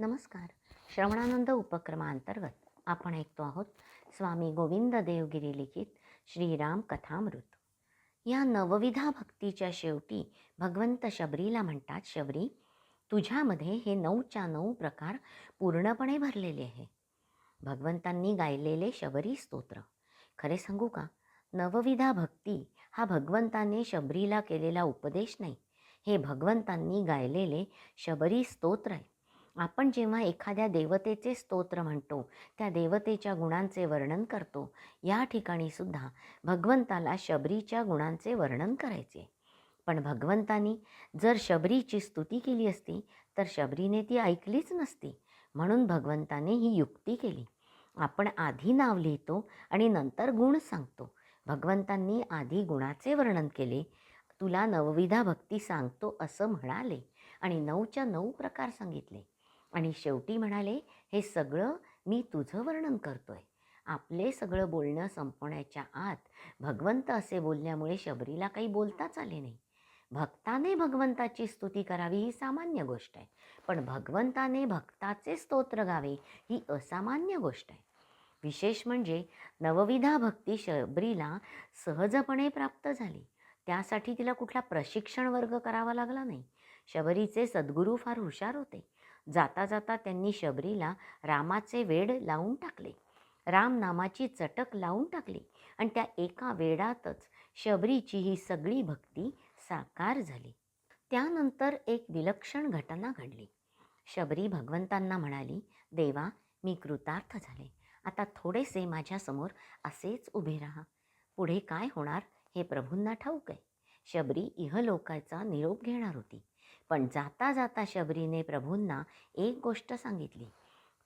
नमस्कार. श्रवणानंद उपक्रमांतर्गत आपण ऐकतो आहोत स्वामी गोविंद देवगिरी लिखित श्रीराम कथामृत. या नवविधा भक्तीच्या शेवटी भगवंत शबरीला म्हणतात शबरी तुझ्यामध्ये हे नऊच्या नऊ प्रकार पूर्णपणे भरलेले आहे. भगवंतांनी गायलेले शबरी स्तोत्र. खरे सांगू का? नवविधा भक्ती हा भगवंताने शबरीला केलेला उपदेश नाही. हे भगवंतांनी गायलेले शबरी स्तोत्र आहे. आपण जेव्हा एखाद्या देवतेचे स्तोत्र म्हणतो त्या देवतेच्या गुणांचे वर्णन करतो. या ठिकाणी सुद्धा भगवंताला शबरीच्या गुणांचे वर्णन करायचे. पण भगवंतानी जर शबरीची स्तुती केली असती तर शबरीने ती ऐकलीच नसती. म्हणून भगवंताने ही युक्ती केली. आपण आधी नाव लिहितो आणि नंतर गुण सांगतो. भगवंतांनी आधी गुणाचे वर्णन केले. तुला नवविधा भक्ती सांगतो असं म्हणाले आणि नऊच्या नऊ प्रकार सांगितले. आणि शेवटी म्हणाले हे सगळं मी तुझं वर्णन करतोय. आपले सगळं बोलणं संपवण्याच्या आत भगवंत असे बोलल्यामुळे शबरीला काही बोलताच आले नाही. भक्ताने भगवंताची स्तुती करावी ही सामान्य गोष्ट आहे. पण भगवंताने भक्ताचे स्तोत्र गावे ही असामान्य गोष्ट आहे. विशेष म्हणजे नवविधा भक्ती शबरीला सहजपणे प्राप्त झाली. त्यासाठी तिला कुठला प्रशिक्षण वर्ग करावा लागला नाही. शबरीचे सद्गुरू फार हुशार होते. जाता जाता त्यांनी शबरीला रामाचे वेड लावून टाकले. राम नामाची चटक लावून टाकली आणि त्या एका वेडातच शबरीची ही सगळी भक्ती साकार झाली. त्यानंतर एक विलक्षण घटना घडली. शबरी भगवंतांना म्हणाली देवा मी कृतार्थ झाले. आता थोडेसे माझ्यासमोर असेच उभे राहा. पुढे काय होणार हे प्रभूंना ठाऊक आहे शबरी इहलोकाचा निरोप घेणार होती. पण जाता जाता शबरीने प्रभूंना एक गोष्ट सांगितली.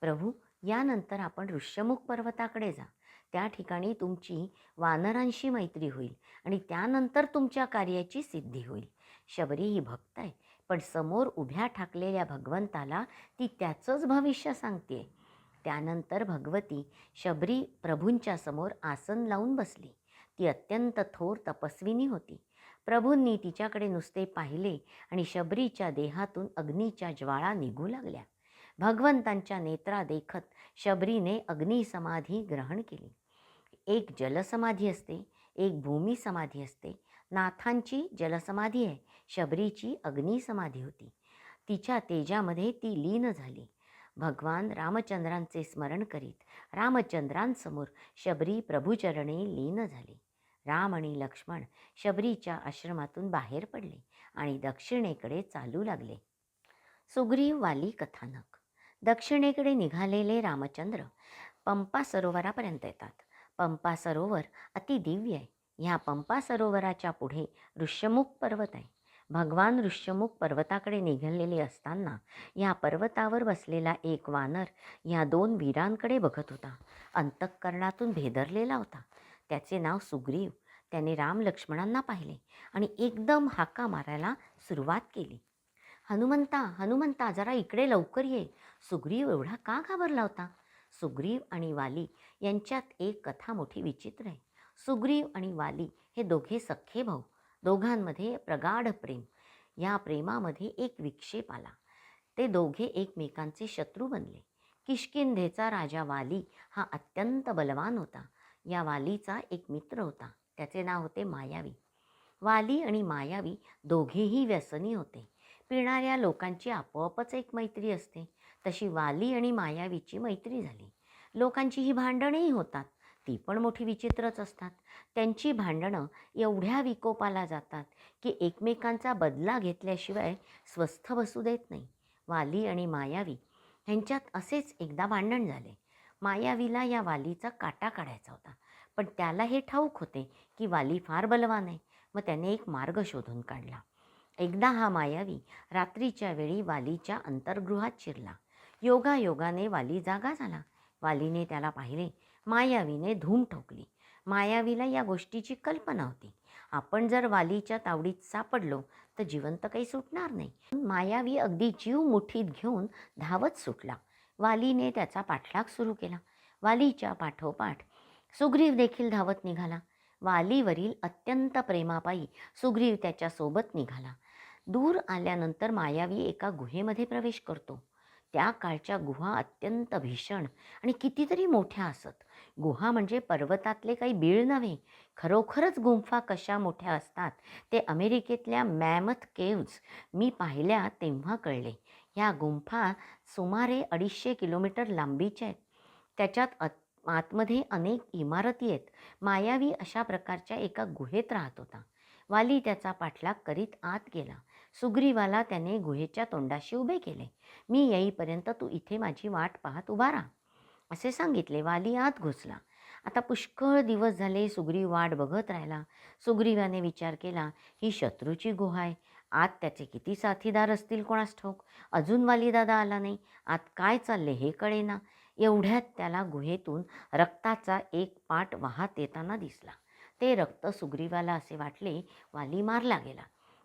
प्रभू यानंतर आपण ऋष्यमुख पर्वताकडे जा. त्या ठिकाणी तुमची वानरांशी मैत्री होईल आणि त्यानंतर तुमच्या कार्याची सिद्धी होईल. शबरी ही भक्त आहे पण समोर उभ्या ठाकलेल्या भगवंताला ती त्याचंच भविष्य सांगते त्यानंतर भगवती शबरी प्रभूंच्या समोर आसन लावून बसली. ती अत्यंत थोर तपस्विनी होती. प्रभूंनी तिच्याकडे नुसते पाहिले आणि शबरीच्या देहातून अग्नीच्या ज्वाळा निघू लागल्या. भगवंतांच्या नेत्रा देखत शबरीने अग्निसमाधी ग्रहण केली. एक जलसमाधी असते एक भूमी समाधी असते. नाथांची जलसमाधी आहे शबरीची अग्निसमाधी होती. तिच्या तेजामध्ये ती लीन झाली. भगवान रामचंद्रांचे स्मरण करीत रामचंद्रांसमोर शबरी प्रभुचरणे लीन झाली. राम आणि लक्ष्मण शबरीच्या आश्रमातून बाहेर पडले आणि दक्षिणेकडे चालू लागले. सुग्रीव वाली कथानक. दक्षिणेकडे निघालेले रामचंद्र पंपा सरोवरापर्यंत येतात. पंपा सरोवर अतिदिव्य आहे. ह्या पंपा सरोवराच्या पुढे ऋष्यमुख पर्वत आहे. भगवान ऋष्यमुख पर्वताकडे निघालेले असताना या पर्वतावर बसलेला एक वानर या दोन वीरांकडे बघत होता. अंतःकरणातून भेदरलेला होता. त्याचे नाव सुग्रीव. त्याने राम लक्ष्मणांना पाहिले आणि एकदम हाका मारायला सुरुवात केली. हनुमंता हनुमंता जरा इकडे लवकर ये. सुग्रीव एवढा का घाबरला होता? सुग्रीव आणि वाली यांच्यात एक कथा मोठी विचित्र आहे. सुग्रीव आणि वाली हे दोघे सख्खे भाऊ. दोघांमध्ये प्रगाढ प्रेम. या प्रेमामध्ये एक विक्षेप आला. ते दोघे एकमेकांचे शत्रू बनले. किष्किंधेचा राजा वाली हा अत्यंत बलवान होता. या वालीचा एक मित्र होता. त्याचे नाव होते मायावी. वाली आणि मायावी दोघेही व्यसनी होते. पिणाऱ्या लोकांची आपोआपच एक मैत्री असते. तशी वाली आणि मायावीची मैत्री झाली. लोकांची ही भांडणंही होतात. ती पण मोठी विचित्रच असतात. त्यांची भांडणं एवढ्या विकोपाला जातात की एकमेकांचा बदला घेतल्याशिवाय स्वस्थ बसू देत नाही. वाली आणि मायावी ह्यांच्यात असेच एकदा भांडण झाले. मायावीला या वालीचा काटा काढायचा होता. पण त्याला हे ठाऊक होते की वाली फार बलवान आहे. मग त्याने एक मार्ग शोधून काढला. एकदा हा मायावी रात्रीच्या वेळी वालीच्या अंतर्गृहात शिरला. योगायोगाने वाली जागा झाला. वालीने त्याला पाहिले. मायावीने धूम ठोकली. मायावीला या गोष्टीची कल्पना होती. आपण जर वालीच्या तावडीत सापडलो तर जिवंत काही सुटणार नाही. मायावी अगदी जीव मुठीत घेऊन धावत सुटला. वालीने त्याचा पाठलाग सुरू केला. वालीच्या पाठोपाठ सुग्रीव देखील धावत निघाला. वालीवरील अत्यंत प्रेमापायी सुग्रीव त्याच्यासोबत निघाला. दूर आल्यानंतर मायावी एका गुहेमध्ये प्रवेश करतो. त्या काळच्या गुहा अत्यंत भीषण आणि कितीतरी मोठ्या असत. गुहा म्हणजे पर्वतातले काही बीळ नव्हे खरोखरच गुंफा कशा मोठ्या असतात ते अमेरिकेतल्या मॅमथ केव्ज मी पाहिल्या तेव्हा कळले. ह्या गुंफा सुमारे अडीचशे किलोमीटर लांबीच्या आहेत. त्याच्यात अत आतमध्ये अनेक इमारती आहेत. मायावी अशा प्रकारच्या एका गुहेत राहत होता. वाली त्याचा पाठलाग करीत आत गेला. सुग्रीवाला त्याने गुहेच्या तोंडाशी उभे केले. मी येईपर्यंत तू इथे माझी वाट पाहत उभा राहा. असे सांगितले. वाली आत घुसला. आता पुष्कळ दिवस झाले सुग्रीव वाट बघत राहिला. सुग्रीवाने विचार केला ही शत्रूची गुहा आहे. आत त्याचे किती साथीदार असतील कोणास ठाऊक? अजून वालीदादा आला नाही. आत काय चालले हे कळेना. एवढ्यात त्याला गुहेतून रक्ताचा एक पाट वाहत येताना दिसला. ते रक्त सुग्रीवाला असे वाटले वाली मारला गेला.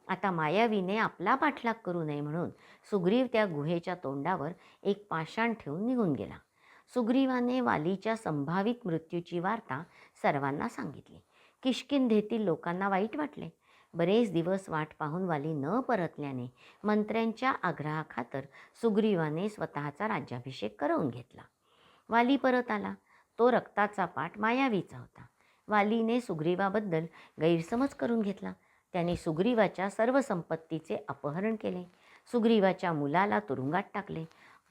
आता मायावीने आपला पाठलाग करू नये म्हणून सुग्रीव त्या गुहेच्या तोंडावर एक पाषाण ठेवून निघून गेला. सुग्रीवाने वालीच्या संभावित मृत्यूची वार्ता सर्वांना सांगितली. किष्किंधेतील लोकांना वाईट वाटले. बरेच दिवस वाट पाहून वाली न परतल्याने मंत्र्यांच्या आग्रहाखातर सुग्रीवाने स्वतःचा राज्याभिषेक करवून घेतला. वाली परत आला. तो रक्ताचा पाठ मायावीचा होता. वालीने सुग्रीवाबद्दल गैरसमज करून घेतला. त्याने सुग्रीवाच्या सर्व संपत्तीचे अपहरण केले. सुग्रीवाच्या मुलाला तुरुंगात टाकले.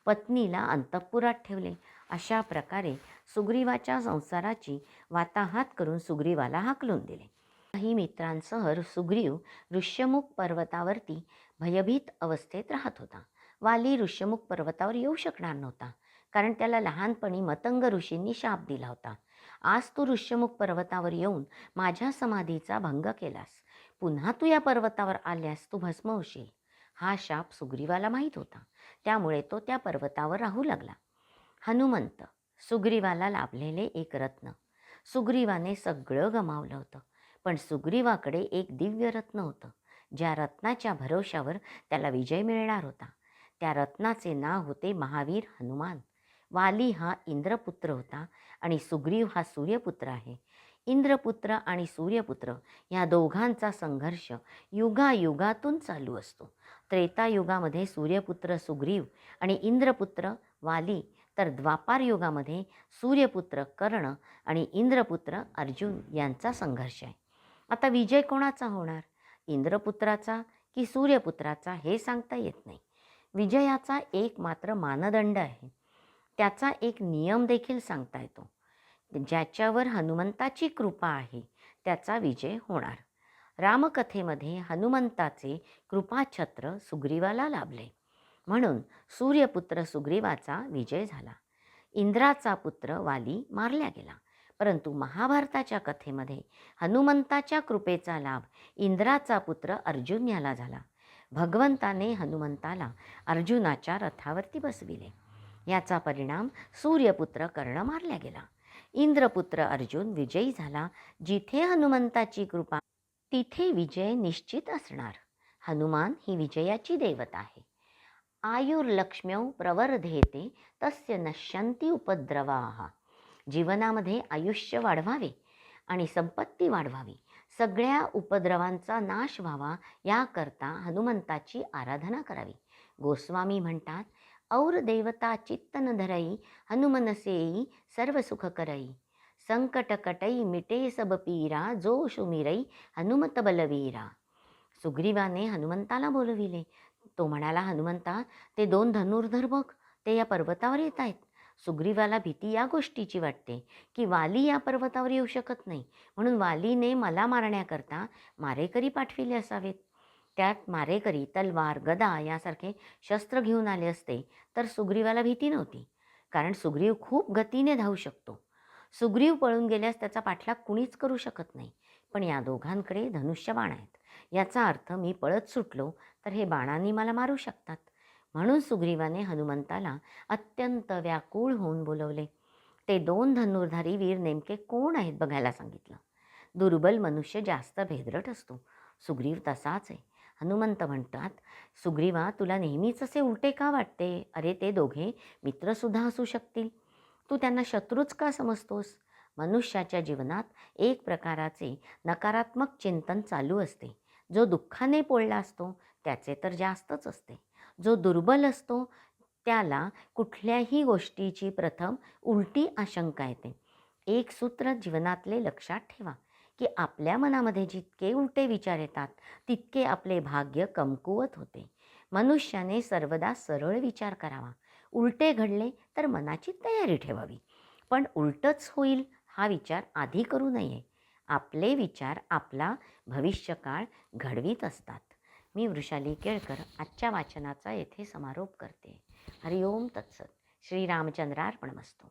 पत्नीला अंतःपुरात ठेवले. अशा प्रकारे सुग्रीवाच्या संसाराची वाताहात करून सुग्रीवाला हाकलून दिले. काही मित्रांसह सुग्रीव ऋष्यमुख पर्वतावरती भयभीत अवस्थेत राहत होता. वाली ऋष्यमुख पर्वतावर येऊ शकणार नव्हता कारण त्याला लहानपणी मतंग ऋषींनी शाप दिला होता. आज तू ऋष्यमुख पर्वतावर येऊन माझ्या समाधीचा भंग केलास. पुन्हा तू या पर्वतावर आल्यास तू भस्म होशील. हा शाप सुग्रीवाला माहीत होता. त्यामुळे तो त्या पर्वतावर राहू लागला. हनुमंत सुग्रीवाला लाभलेले एक रत्न. सुग्रीवाने सगळं गमावलं होतं. पण सुग्रीवाकडे एक दिव्य रत्न होतं. ज्या रत्नाच्या भरोशावर त्याला विजय मिळणार होता. त्या रत्नाचे नाव होते महावीर हनुमान. वाली हा इंद्रपुत्र होता आणि सुग्रीव हा सूर्यपुत्र आहे. इंद्रपुत्र आणि सूर्यपुत्र या दोघांचा संघर्ष युगायुगातून चालू असतो. त्रेतायुगामध्ये सूर्यपुत्र सुग्रीव आणि इंद्रपुत्र वाली तर द्वापार युगामध्ये सूर्यपुत्र कर्ण आणि इंद्रपुत्र अर्जुन यांचा संघर्ष आहे. आता विजय कोणाचा होणार? इंद्रपुत्राचा की सूर्यपुत्राचा हे सांगता येत नाही. विजयाचा एक मात्र मानदंड आहे. त्याचा एक नियम देखील सांगता येतो. ज्याच्यावर हनुमंताची कृपा आहे त्याचा विजय होणार. रामकथेमध्ये हनुमंताचे कृपाछत्र सुग्रीवाला लाभले. म्हणून सूर्यपुत्र सुग्रीवाचा विजय झाला. इंद्राचा पुत्र वाली मारल्या गेला. परंतु महाभारताच्या कथेमध्ये हनुमंताच्या कृपेचा लाभ इंद्राचा पुत्र अर्जुन याला झाला. भगवंताने हनुमंताला अर्जुनाच्या रथावरती बसविले. याचा परिणाम सूर्यपुत्र कर्ण मारल्या गेला. इंद्रपुत्र अर्जुन विजयी झाला. जिथे हनुमंताची कृपा तिथे विजय निश्चित असणार. हनुमान ही विजयाची देवता आहे. आयुर्लक्ष्म्यौ प्रवर्धेते तस्य नश्यंती उपद्रवाः. जीवनामध्ये आयुष्य वाढवावे आणि संपत्ती वाढवावी. सगळ्या उपद्रवांचा नाश व्हावा याकरता हनुमंताची आराधना करावी. गोस्वामी म्हणतात और देवता चित्तन धरई हनुमनसेई सर्व सुख करई. संकट कटई मिटे सब पीरा जो शुमिरई हनुमत बलवीरा. सुग्रीवाने हनुमंताला बोलविले. तो म्हणाला हनुमंता ते दोन धनुर्धर बघ ते या पर्वतावर येत आहेत. सुग्रीवाला भीती या गोष्टीची वाटते की वाली या पर्वतावर येऊ शकत नाही. म्हणून वालीने मला मारण्याकरता मारेकरी पाठविले असावेत. त्यात मारेकरी तलवार गदा यासारखे शस्त्र घेऊन आले असते तर सुग्रीवाला भीती नव्हती कारण सुग्रीव खूप गतीने धावू शकतो. सुग्रीव पळून गेल्यास त्याचा पाठलाग कुणीच करू शकत नाही पण या दोघांकडे धनुष्य बाण आहेत. याचा अर्थ मी पळत सुटलो तर हे बाणांनी मला मारू शकतात. म्हणून सुग्रीवाने हनुमंताला अत्यंत व्याकुळ होऊन बोलवले. ते दोन धनुर्धारी वीर नेमके कोण आहेत बघायला सांगितलं. दुर्बल मनुष्य जास्त भेदरट असतो. सुग्रीव तसाच आहे. हनुमंत म्हणतात सुग्रीवा तुला नेहमीच असे उलटे का वाटते? अरे ते दोघे मित्रसुद्धा असू शकतील. तू त्यांना शत्रूच का समजतोस? मनुष्याच्या जीवनात एक प्रकाराचे नकारात्मक चिंतन चालू असते. जो दुःखाने पोळला असतो त्याचे तर जास्तच असते. जो दुर्बल असतो त्याला कुठल्याही गोष्टीची प्रथम उलटी आशंका येते. एक सूत्र जीवनातले लक्षात ठेवा की आपल्या मनामध्ये जितके उलटे विचार येतात तितके आपले भाग्य कमकुवत होते. मनुष्याने सर्वदा सरळ विचार करावा. उलटे घडले तर मनाची तयारी ठेवावी. पण उलटच होईल हा विचार आधी करू नये. आपले विचार आपला भविष्यकाळ घडवीत असतात. मी वृषाली केळकर आजच्या वाचनाचा येथे समारोप करते. हरिओम तत्सत. श्रीरामचंद्रार्पणमस्तू.